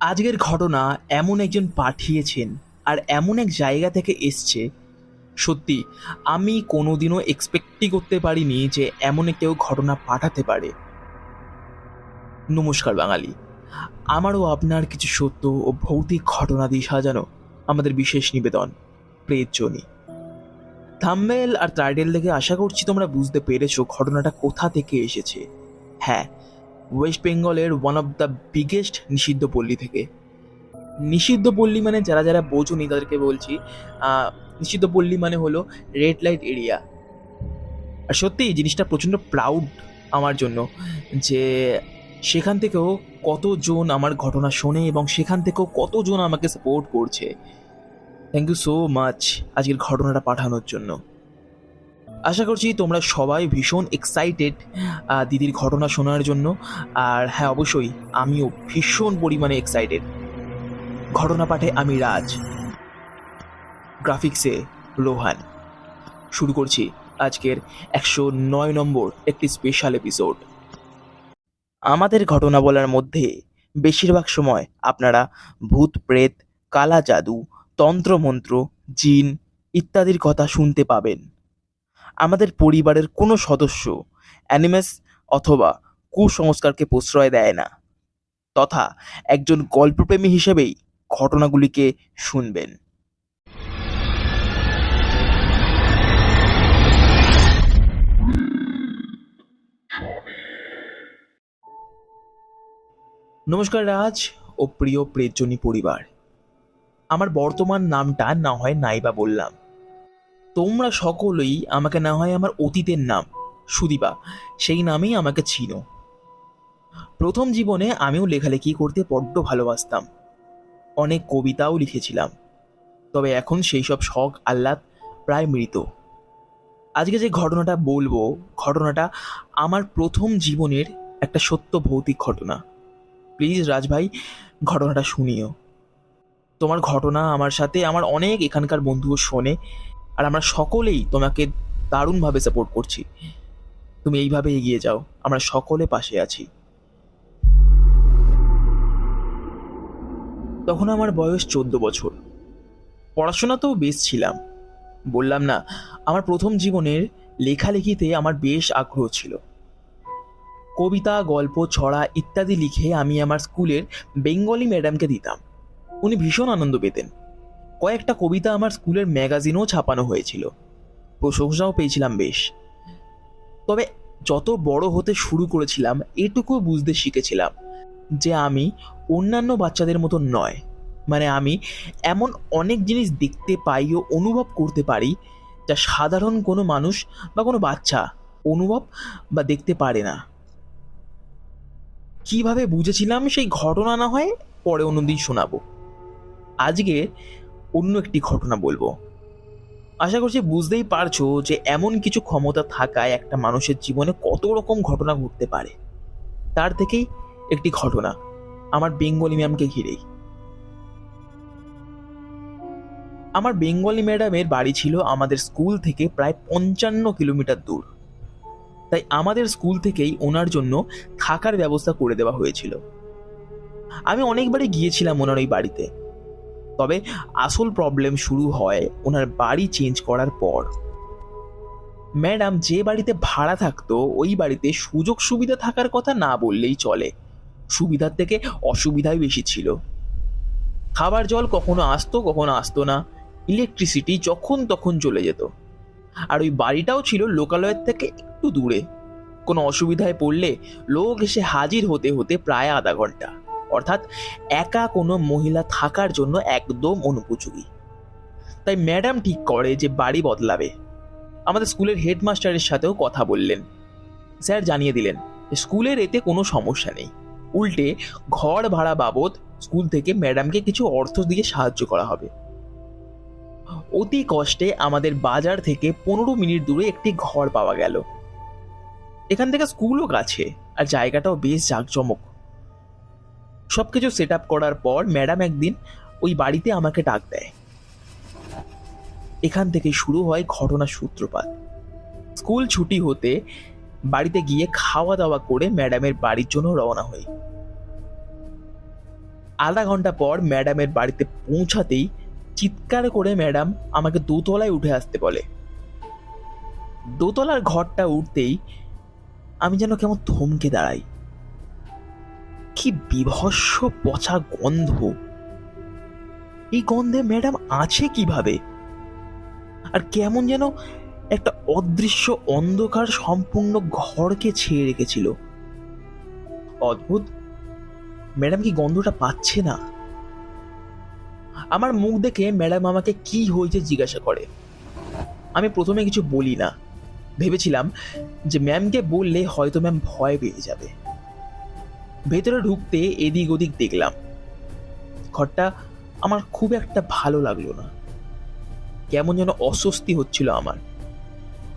আজকের ঘটনা এমন একজন পাঠিয়েছেন আর এমন এক জায়গা থেকে এসছে। সত্যি, আমি কোনোদিনও এক্সপেক্টই করতে পারিনি যে এমন কেউ ঘটনা পাঠাতে পারে। নমস্কার বাঙালি। আমারও আপনার কিছু সত্য ও ভৌতিক ঘটনা দিয়ে সাজানো আমাদের বিশেষ নিবেদন প্রেতজনী থাম্বেল আর টাইটেল দেখে আশা করছি তোমরা বুঝতে পেরেছ ঘটনাটা কোথা থেকে এসেছে। হ্যাঁ ওয়েস্ট বেঙ্গলের ওয়ান অফ দ্য বিগেস্ট নিষিদ্ধ পল্লী থেকে। নিষিদ্ধ পল্লী মানে যারা যারা বোঝুনি তাদেরকে বলছি নিষিদ্ধ পল্লী মানে হলো রেড লাইট এরিয়া আর সত্যি এই জিনিসটা প্রচণ্ড প্রাউড আমার জন্য, যে সেখান থেকেও কতজন আমার ঘটনা শোনে এবং সেখান থেকেও কতজন আমাকে সাপোর্ট করছে। থ্যাংক ইউ সো মাচ আজকের ঘটনাটা পাঠানোর জন্য। আশা করছি তোমরা সবাই ভীষণ এক্সাইটেড দিদির ঘটনা শোনার জন্য। আর হ্যাঁ অবশ্যই, আমিও ভীষণ পরিমাণে এক্সাইটেড ঘটনা পাঠে আমি রাজ গ্রাফিক্সে রোহান শুরু করছি আজকের একশো নয় নম্বর একটি স্পেশাল এপিসোড আমাদের ঘটনা বলার মধ্যে বেশিরভাগ সময় আপনারা ভূত, প্রেত, কালা, জাদু, তন্ত্রমন্ত্র, জিন ইত্যাদির কথা শুনতে পাবেন। আমাদের পরিবারের কোনো সদস্য অ্যানিমেস অথবা কুসংস্কারকে প্রশ্রয় দেয় না, তথা একজন গল্পপ্রেমী হিসেবেই ঘটনাগুলিকে শুনবেন। নমস্কার রাজ ও প্রিয় প্রেতজনী পরিবার। আমার বর্তমান নামটা না হয় নাইবা বললাম। তোমরা সকলেই আমাকে না হয় আমার অতীতের নাম, সুদীপা, সেই নামেই আমাকে চিনো। প্রথম জীবনে আমিও লেখালেখি করতে বড্ড ভালোবাসতাম। অনেক কবিতাও লিখেছিলাম। তবে এখন সেই সব শখ, আহ্লাদ প্রায় মৃত। আজকে যে ঘটনাটা বলব, ঘটনাটা আমার প্রথম জীবনের একটা সত্য ভৌতিক ঘটনা। প্লিজ রাজভাই ঘটনাটা শুনিও। তোমার ঘটনা আমার সাথে আমার অনেক এখানকার বন্ধুও শোনে। আর আমরা সকলেই তোমাকে দারুণভাবে সাপোর্ট করছি। তুমি এইভাবে এগিয়ে যাও, আমরা সকলে পাশে আছি। তখন আমার বয়স চোদ্দ বছর। পড়াশোনাতেও বেশ ছিলাম। বললাম, না, আমার প্রথম জীবনের লেখালেখিতে আমার বেশ আগ্রহ ছিল। কবিতা, গল্প, ছড়া ইত্যাদি লিখে আমি আমার স্কুলের বেঙ্গলি ম্যাডামকে দিতাম। উনি ভীষণ আনন্দ পেতেন। কয়েকটা কবিতা আমার স্কুলের ম্যাগাজিনেও ছাপানো হয়েছিল। প্রশংসাও পেয়েছিলাম বেশ। তবে যত বড় হতে শুরু করেছিলাম, এটুকু বুঝতে শিখেছিলাম যে আমি অন্যান্য বাচ্চাদের মতো নয়। মানে আমি এমন অনেক জিনিস দেখতে পাই ও অনুভব করতে পারি যা সাধারণ কোনো মানুষ বা কোনো বাচ্চা অনুভব বা দেখতে পারে না। কীভাবে বুঝেছিলাম সেই ঘটনা না হয় পরে অন্যদিন শোনাবো। আজকে অন্য একটি ঘটনা বলব। আশা করছি বুঝতেই পারছ যে এমন কিছু ক্ষমতা থাকায় একটা মানুষের জীবনে কত রকম ঘটনা ঘটতে পারে। তার থেকেই একটি ঘটনা, আমার বেঙ্গলি ম্যামকে ঘিরেই। আমার বেঙ্গলি ম্যাডামের বাড়ি ছিল আমাদের স্কুল থেকে প্রায় পঞ্চান্ন কিলোমিটার দূর। তাই আমাদের স্কুল থেকেই ওনার জন্য থাকার ব্যবস্থা করে দেওয়া হয়েছিল। আমি অনেকবারই গিয়েছিলাম ওনার ওই বাড়িতে। তবে আসল প্রবলেম শুরু হয় ওনার বাড়ি চেঞ্জ করার পর। ম্যাডাম যে বাড়িতে ভাড়া থাকতো, ওই বাড়িতে সুযোগ সুবিধা থাকার কথা না বললেই চলে। সুবিধার থেকে অসুবিধাই বেশি ছিল। খাবার জল কখনো আসতো কখনো আসতো না। ইলেকট্রিসিটি যখন তখন চলে যেত। আর ওই বাড়িটাও ছিল লোকালয়ের থেকে একটু দূরে। কোনো অসুবিধায় পড়লে লোক এসে হাজির হতে হতে প্রায় আধা ঘণ্টা। অর্থাৎ একা কোনো মহিলা থাকার জন্য একদম অনুপযোগী। তাই ম্যাডাম ঠিক করে যে বাড়ি বদলাবে। আমাদের স্কুলের হেডমাস্টারের সাথেও কথা বললেন। স্যার জানিয়ে দিলেন, স্কুলের এতে কোনো সমস্যা নেই। উল্টে ঘর ভাড়া বাবদ স্কুল থেকে ম্যাডামকে কিছু অর্থ দিয়ে সাহায্য করা হবে। অতি কষ্টে আমাদের বাজার থেকে পনেরো মিনিট দূরে একটি ঘর পাওয়া গেল। এখান থেকে স্কুলও কাছে আর জায়গাটাও বেশ জাঁকজমক। সব কিছু সেট আপ করার পর ম্যাডাম একদিন ওই বাড়িতে আমাকে ডাক দেয়। এখান থেকে শুরু হয় ঘটনার সূত্রপাত। স্কুল ছুটি হতে বাড়িতে গিয়ে খাওয়া দাওয়া করে ম্যাডামের বাড়ির জন্য রওনা হই। আধা ঘণ্টা পর ম্যাডামের বাড়িতে পৌঁছাতেই চিৎকার করে ম্যাডাম আমাকে দোতলায় উঠে আসতে বলে। দোতলার ঘরটা উঠতেই আমি যেন কেমন থমকে দাঁড়াই। কি বিভৎস পচা গন্ধ। এই গন্ধে ম্যাডাম আছে কীভাবে? আর কেমন যেন একটা অদৃশ্য অন্ধকার সম্পূর্ণ ঘরকে ছেয়ে রেখেছিল। অদ্ভুত। ম্যাডাম কি গন্ধটা পাচ্ছে না? আমার মুখ দেখে ম্যাডাম আমাকে কি হয়েছে জিজ্ঞাসা করে। আমি প্রথমে কিছু বলি না। ভেবেছিলাম যে ম্যামকে বললে হয়তো ম্যাম ভয় পেয়ে যাবে। ভেতরে ঢুকতে এদিক ওদিক দেখলাম। ঘরটা আমার খুব একটা ভালো লাগল না। কেমন যেন অস্বস্তি হচ্ছিল আমার।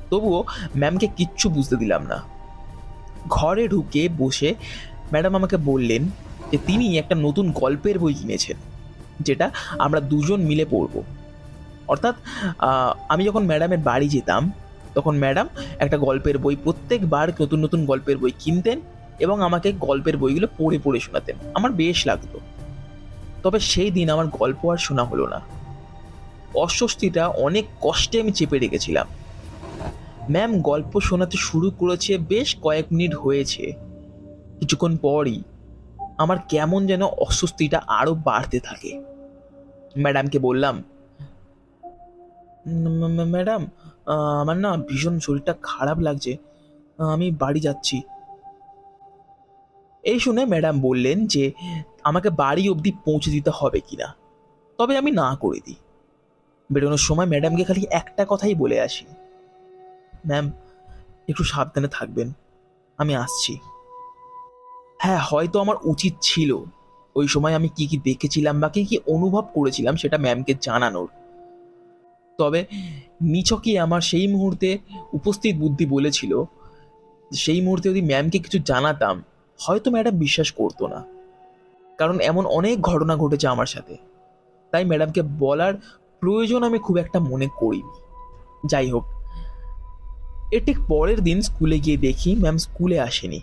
তবুও ম্যামকে কিচ্ছু বুঝতে দিলাম না। ঘরে ঢুকে বসে ম্যাডাম আমাকে বললেন যে, তিনি একটা নতুন গল্পের বই কিনেছেন, যেটা আমরা দুজন মিলে পড়ব। অর্থাৎ আমি যখন ম্যাডামের বাড়ি যেতাম, তখন ম্যাডাম একটা গল্পের বই, প্রত্যেকবার নতুন নতুন গল্পের বই কিনতেন এবং আমাকে গল্পের বইগুলো পড়ে পড়ে শোনাতেন। আমার বেশ লাগতো। তবে সেই দিন আমার গল্প আর শোনা হলো না। অস্বস্তিটা অনেক কষ্টে আমি চেপে রেখেছিলাম। ম্যাম, গল্প শোনাতে শুরু করেছে বেশ কয়েক মিনিট হয়েছে। কিছুক্ষণ পরই আমার কেমন যেন অস্বস্তিটা আরও বাড়তে থাকে। ম্যাডামকে বললাম ম্যাডাম আমার না ভীষণ শরীরটা খারাপ লাগছে। আমি বাড়ি যাচ্ছি। এই শুনে ম্যাডাম বললেন যে, আমাকে বাড়ি অবধি পৌঁছে দিতে হবে কিনা। তবে আমি না করে দিই। বেরোনোর সময় ম্যাডামকে খালি একটা কথাই বলে আসি। ম্যাম, একটু সাবধানে থাকবেন। আমি আসছি। হ্যাঁ হয়তো আমার উচিত ছিল। ওই সময় আমি কি কি দেখেছিলাম বা কি কি অনুভব করেছিলাম সেটা ম্যামকে জানানোর। তবে নিছকই আমার সেই মুহূর্তে উপস্থিত বুদ্ধি বলেছিল সেই মুহূর্তে যদি ম্যামকে কিছু জানাতাম হয়তো ম্যাডাম বিশ্বাস করতো না। কারণ এমন অনেক ঘটনা ঘটেছে আমার সাথে। তাই ম্যাডামকে বলার প্রয়োজন আমি খুব একটা মনে করিনি। যাই হোক, এর ঠিক পরের দিন স্কুলে গিয়ে দেখি ম্যাম স্কুলে আসেনি।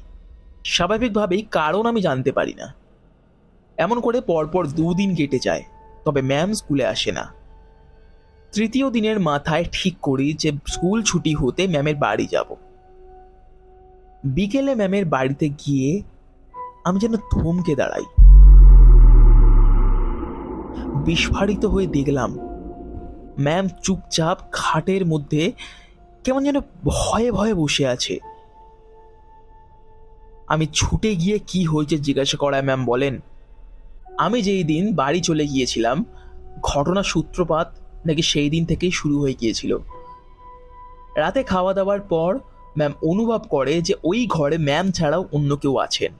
স্বাভাবিকভাবেই কারণ আমি জানতে পারি না। এমন করে পরপর দুদিন কেটে যায়, তবে ম্যাম স্কুলে আসে না। তৃতীয় দিনের মাথায় ঠিক করি যে স্কুল ছুটি হতে ম্যামের বাড়ি যাব। বিকেলে ম্যামের বাড়িতে গিয়ে আমি যেন থমকে দাঁড়াই। বিস্ফারিত হয়ে দেখলাম, ম্যাম চুপচাপ খাটের মধ্যে কেমন যেন ভয়ে ভয়ে বসে আছে। আমি ছুটে গিয়ে কি হয়েছে জিজ্ঞাসা করায় ম্যাম বলেন, আমি যেই দিন বাড়ি চলে গিয়েছিলাম ঘটনার সূত্রপাত নাকি সেই দিন থেকেই শুরু হয়ে গিয়েছিল। রাতে খাওয়া দাওয়ার পর ম্যাম অনুভব করে যে ওই ঘরে ম্যাম ছাড়াও অন্য কেউ আছেন।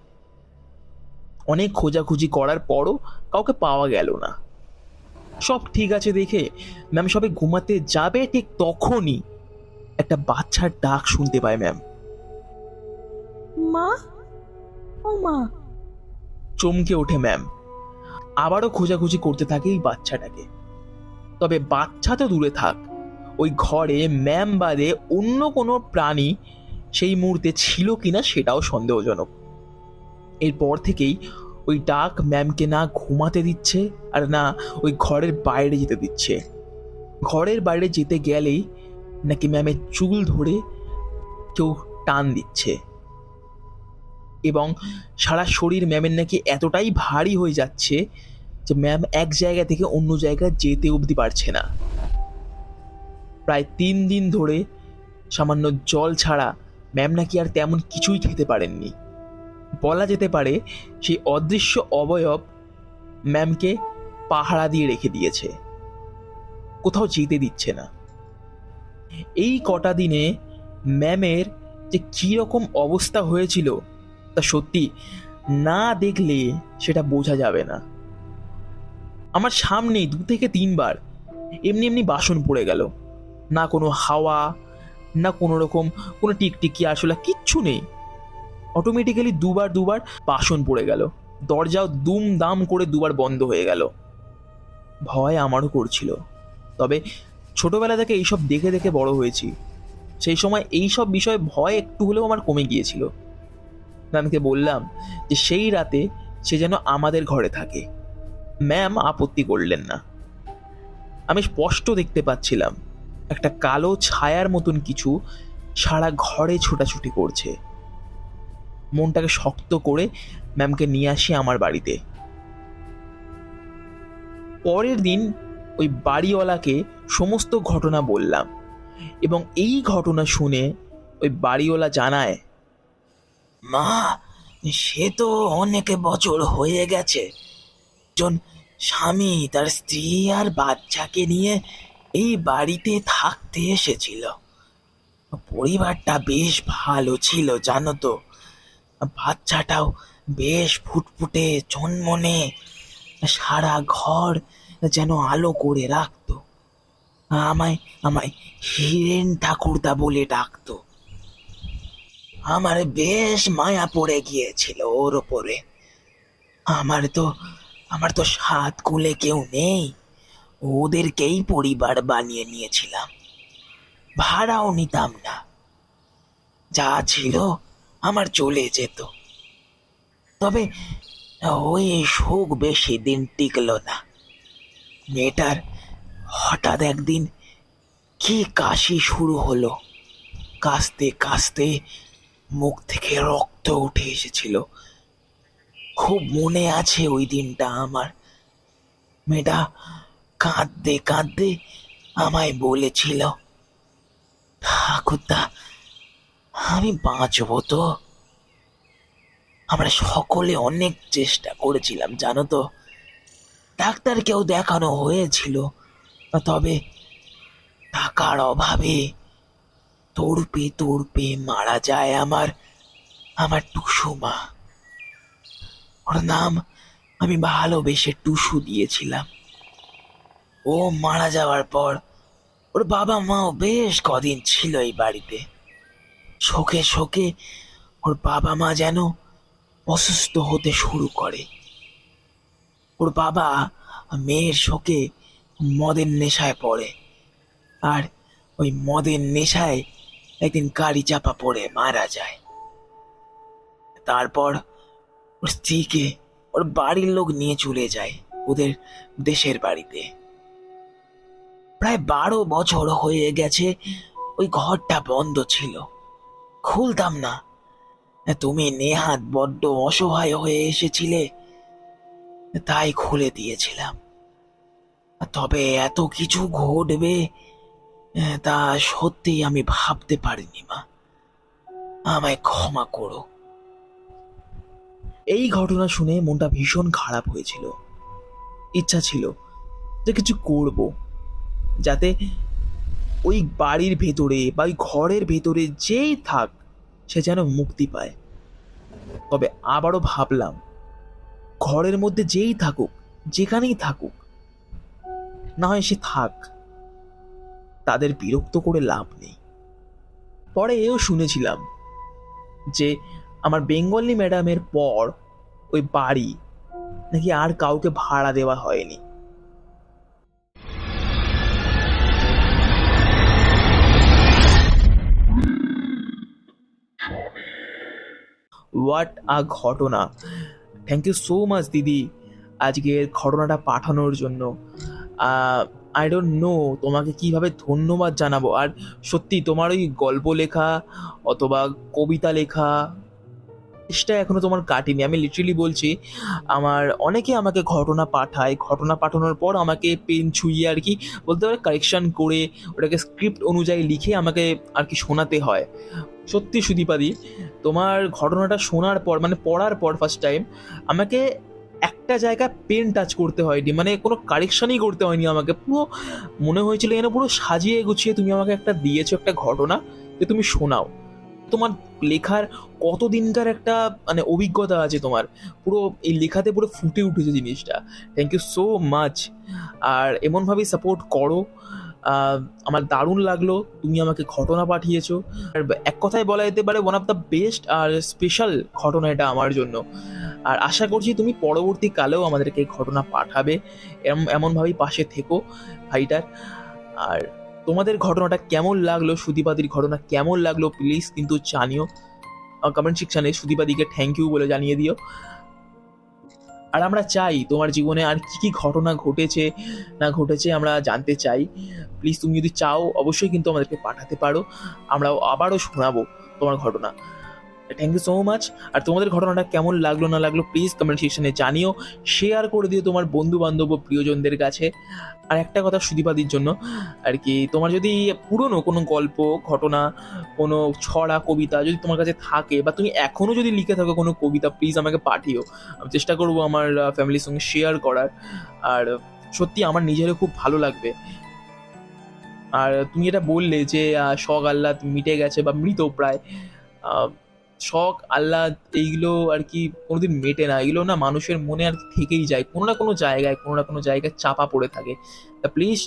অনেক খোঁজাখুঁজি করার পরও কাউকে পাওয়া গেল না। সব ঠিক আছে দেখে ম্যাম সবে ঘুমাতে যাবে ঠিক তখনই একটা বাচ্চার ডাক শুনতে পায় ম্যাম মা? ও মা। চমকে ওঠে ম্যাম আবারও খোঁজাখুঁজি করতে থাকে এই বাচ্চাটাকে। তবে বাচ্চা তো দূরে থাক। ওই ঘরে ম্যাম বাদে অন্য কোনো প্রাণী সেই মুহূর্তে ছিল কিনা সেটাও সন্দেহজনক। এরপর থেকেই ওই ডাক ম্যামকে না ঘুমাতে দিচ্ছে আর না ওই ঘরের বাইরে যেতে দিচ্ছে। ঘরের বাইরে যেতে গেলেই নাকি ম্যামের চুল ধরে কেউ টান দিচ্ছে। এবং সারা শরীর ম্যামের নাকি এতটাই ভারী হয়ে যাচ্ছে যে ম্যাম এক জায়গা থেকে অন্য জায়গায় যেতে অবধি পারছে না। প্রায় তিন দিন ধরে সামান্য জল ছাড়া ম্যাম নাকি আর তেমন কিছুই খেতে পারেননি। বলা যেতে পারে সেই অদৃশ্য অবয়ব ম্যামকে পাহারা দিয়ে রেখে দিয়েছে। কোথাও যেতে দিচ্ছে না। এই কটা দিনে ম্যামের যে কীরকম অবস্থা হয়েছিল তা সত্যি না দেখলে সেটা বোঝা যাবে না। আমার সামনেই দু থেকে তিনবার এমনি এমনি বাসন পড়ে গেল। না কোনো হাওয়া, না কোনো রকম কোনো টিকটিকি আসলে কিচ্ছু নেই। অটোমেটিক্যালি দুবার দুবার বাসন পড়ে গেল। দরজাও দুম দাম করে দুবার বন্ধ হয়ে গেল। ভয় আমারও করছিল। তবে ছোটবেলা থেকে এইসব দেখে দেখে বড় হয়েছি। সেই সময় এইসব বিষয়ে ভয় একটু হলেও আমার কমে গিয়েছিল। ম্যামকে বললাম যে সেই রাতে সে যেন আমাদের ঘরে থাকে। ম্যাম আপত্তি করলেন না। আমি স্পষ্ট দেখতে পাচ্ছিলাম একটা কালো ছায়ার মতন কিছু সারা ঘরে ছোটাছুটি করছে। মনটাকে শক্ত করে ম্যামকে নিয়ে আসি আমার বাড়িতে। পরের দিন ওই বাড়িওয়ালাকে সমস্ত ঘটনা বললাম এবং এই ঘটনা শুনে ওই বাড়িওয়ালা জানায়, মা, সে তো অনেক বছর হয়ে গেছে। একজন স্বামী তার স্ত্রী আর বাচ্চাকে নিয়ে এই বাড়িতে থাকতে এসেছিল। পরিবারটা বেশ ভালো ছিল, জানো তো। বাচ্চাটাও বেশ ফুটফুটে চনমনে সারা ঘর যেন আলো করে রাখতো। আমায় আমায় হিরেন ঠাকুরদা বলে ডাকতো। আমার বেশ মায়া পড়ে গিয়েছিল ওর ওপরে। আমার তো আমার তো সাত কুলে কেউ নেই। ওদেরকেই পরিবার বানিয়ে নিয়েছিলাম। ভাড়াও নিতাম না। যা ছিল আমার চলে যেত। তবে ওই সুখ বেশি দিন টিকল না। মেয়েটার হঠাৎ একদিন কি কাশি শুরু হলো। কাশতে কাশতে মুখ থেকে রক্ত উঠে এসেছিল। খুব মনে আছে ওই দিনটা আমার। মেয়েটা কাঁদতে কাঁদতে আমায় বলেছিল, ঠাকুরদা, আমি বাঁচবো তো। আমরা সকলে অনেক চেষ্টা করেছিলাম, জানো তো। ডাক্তারকেও দেখানো হয়েছিল, তবে টাকার অভাবে তড়পে তড়পে মারা যায় আমার আমার টুসু মা। ওর নাম আমি ভালোবেসে টুসু দিয়েছিলাম। ও মারা যাওয়ার পর ওর বাবা মাও বেশ কদিন ছিল এই বাড়িতে। শোকে শোকে ওর বাবা মা যেন অসুস্থ হতে শুরু করে। ওর বাবা মেয়ের শোকে মদের নেশায় পড়ে আর ওই মদের নেশায় একদিন গাড়ি চাপা পড়ে, মারা যায়। তারপর ওর স্ত্রীকে ওর বাড়ির লোক নিয়ে চলে যায় ওদের দেশের বাড়িতে। প্রায় বারো বছর হয়ে গেছে ওই ঘরটা বন্ধ ছিল। খুলতাম না। তুমি নেহাত বড্ড অসহায় হয়ে এসেছিলে, তাই খুলে দিয়েছিলাম। তবে এত কিছু ঘটবে, তা সত্যি আমি ভাবতে পারিনি মা। আমায় ক্ষমা করো। এই ঘটনা শুনে মনটা ভীষণ খারাপ হয়েছিল। ইচ্ছা ছিল যে কিছু করব। যাতে ওই বাড়ির ভেতরে বা ওই ঘরের ভেতরে যেই থাক, সে যেন মুক্তি পায়। তবে আবারও ভাবলাম, ঘরের মধ্যে যেই থাকুক, যেখানেই থাকুক, না হয় সে থাক, তাদের বিরক্ত করে লাভ নেই। পরে এও শুনেছিলাম যে, আমার বেঙ্গলি ম্যাডামের পর ওই বাড়ি নাকি আর কাউকে ভাড়া দেওয়া হয়নি। হোয়াট আ ঘটনা। থ্যাংক ইউ সো মাচ দিদি আজকের ঘটনাটা পাঠানোর জন্য। আই ডোন্ট নো তোমাকে কীভাবে ধন্যবাদ জানাব? আর সত্যি তোমার ওই গল্প লেখা অথবা কবিতা লেখা চেষ্টা এখনও তোমার কাটেনি। আমি লিটারেলি বলছি, আমার অনেকে আমাকে ঘটনা পাঠায়। ঘটনা পাঠানোর পর আমাকে পেন ছুঁয়ে আর কি বলতে পারে কারেকশান করে, ওটাকে স্ক্রিপ্ট অনুযায়ী লিখে আমাকে আর কি শোনাতে হয়। সত্যি সুদীপাদি, তোমার ঘটনাটা শোনার পর মানে পড়ার পর ফার্স্ট টাইম আমাকে একটা জায়গায় পেন টাচ করতে হয়নি। মানে কোনো কারেকশানই করতে হয়নি আমাকে। পুরো মনে হয়েছিল যেন পুরো সাজিয়ে গুছিয়ে তুমি আমাকে একটা দিয়েছ একটা ঘটনা, যে তুমি শোনাও। তোমার লেখার কত দিনকার একটা মানে অভিজ্ঞতা আছে তোমার? পুরো এই লেখাতে পুরো ফুটে উঠেছে জিনিসটা। থ্যাংক ইউ সো মাচ আর এমনভাবেই সাপোর্ট করো। আমার দারুণ লাগল। তুমি আমাকে ঘটনা পাঠিয়েছো। আর এক কথায় বলা যেতে পারে ওয়ান অফ দ্য বেস্ট আর স্পেশাল ঘটনা এটা আমার জন্য। আর আশা করছি তুমি পরবর্তীকালেও আমাদেরকে ঘটনা পাঠাবে। এম- এমনভাবেই পাশে থেকো, ভাইটার। আর তোমাদের ঘটনাটা কেমন লাগল? সুদীপাদির ঘটনা কেমন লাগল? প্লিজ কিন্তু জানিও। কমেন্ট সেকশানে সুদীপাদিকে থ্যাংক ইউ বলে জানিয়ে দিও। আর আমরা চাই তোমার জীবনে আর কি কি ঘটনা ঘটেছে, না ঘটেছে আমরা জানতে চাই। প্লিজ তুমি যদি চাও, অবশ্যই কিন্তু আমাদেরকে পাঠাতে পারো। আমরা আবারও শোনাবো তোমার ঘটনা। থ্যাংক ইউ সো মাচ আর তোমাদের ঘটনাটা কেমন লাগল, না লাগল প্লিজ কমেন্ট সেকশনে জানিও। শেয়ার করে দিও তোমার বন্ধু বান্ধব ও প্রিয়জনদের কাছে। আর একটা কথা সুদীপাদির জন্য, আর কি, তোমার যদি পুরনো কোনো গল্প, ঘটনা, কোনো ছড়া কবিতা যদি তোমার কাছে থাকে, বা তুমি এখনও যদি লিখে থাকো কোনো কবিতা প্লিজ আমাকে পাঠিও। আমি চেষ্টা করব আমার ফ্যামিলির সঙ্গে শেয়ার করার। আর সত্যি আমার নিজেরও খুব ভালো লাগবে। আর তুমি এটা বললে যে শখ আহ্লাদ মিটে গেছে বা মৃত প্রায় শখ, আহ্লাদ, এইগুলো আর কি কোনোদিন মেটে না। এগুলো না মানুষের মনে আর থেকেই যায়। কোনো না কোনো জায়গায়, কোনো না কোনো জায়গায় চাপা পড়ে থাকে। তা প্লিজ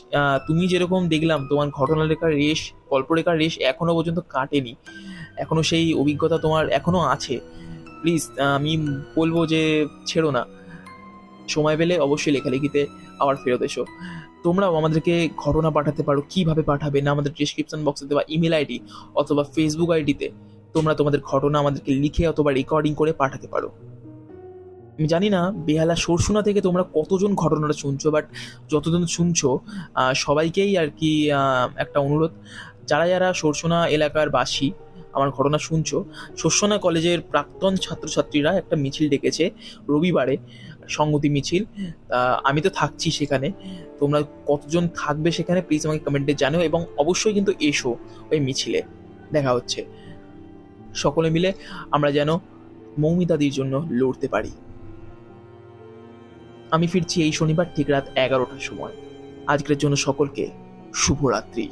তুমি যেরকম দেখলাম তোমার ঘটনা লেখার রেশ গল্প লেখার রেশ এখনও পর্যন্ত কাটেনি। এখনও সেই অভিজ্ঞতা তোমার এখনও আছে। প্লিজ আমি বলব যে ছেড়ো না। সময় পেলে অবশ্যই লেখালেখিতে আবার ফেরত এসো। তোমরাও আমাদেরকে ঘটনা পাঠাতে পারো। কীভাবে পাঠাবে? না আমাদের ডিসক্রিপশন বক্সে দেওয়া ইমেল আইডি অথবা ফেসবুক আইডিতে তোমরা তোমাদের ঘটনা আমাদেরকে লিখে অথবা রেকর্ডিং করে পাঠাতে পারো। আমি জানি না, বেহালা সরশুনা থেকে তোমরা কতজন ঘটনাটা শুনছো বাট যতজন শুনছো সবাইকেই আর কি একটা অনুরোধ। যারা যারা সরশুনা এলাকার বাসী, আমার ঘটনা শুনছো সরশুনা কলেজের প্রাক্তন ছাত্রছাত্রীরা একটা মিছিল ডেকেছে রবিবারে সংগতি মিছিল। আমি তো থাকছি সেখানে। তোমরা কতজন থাকবে সেখানে প্লিজ আমাকে কমেন্টে জানো এবং অবশ্যই কিন্তু এসো ওই মিছিলে। দেখা হচ্ছে। সকলে মিলে আমরা যেন মৌমিতাদির জন্য লড়তে পারি। আমি ফিরছি এই শনিবার ঠিক রাত এগারোটার সময়। আজকের জন্য সকলকে শুভরাত্রি।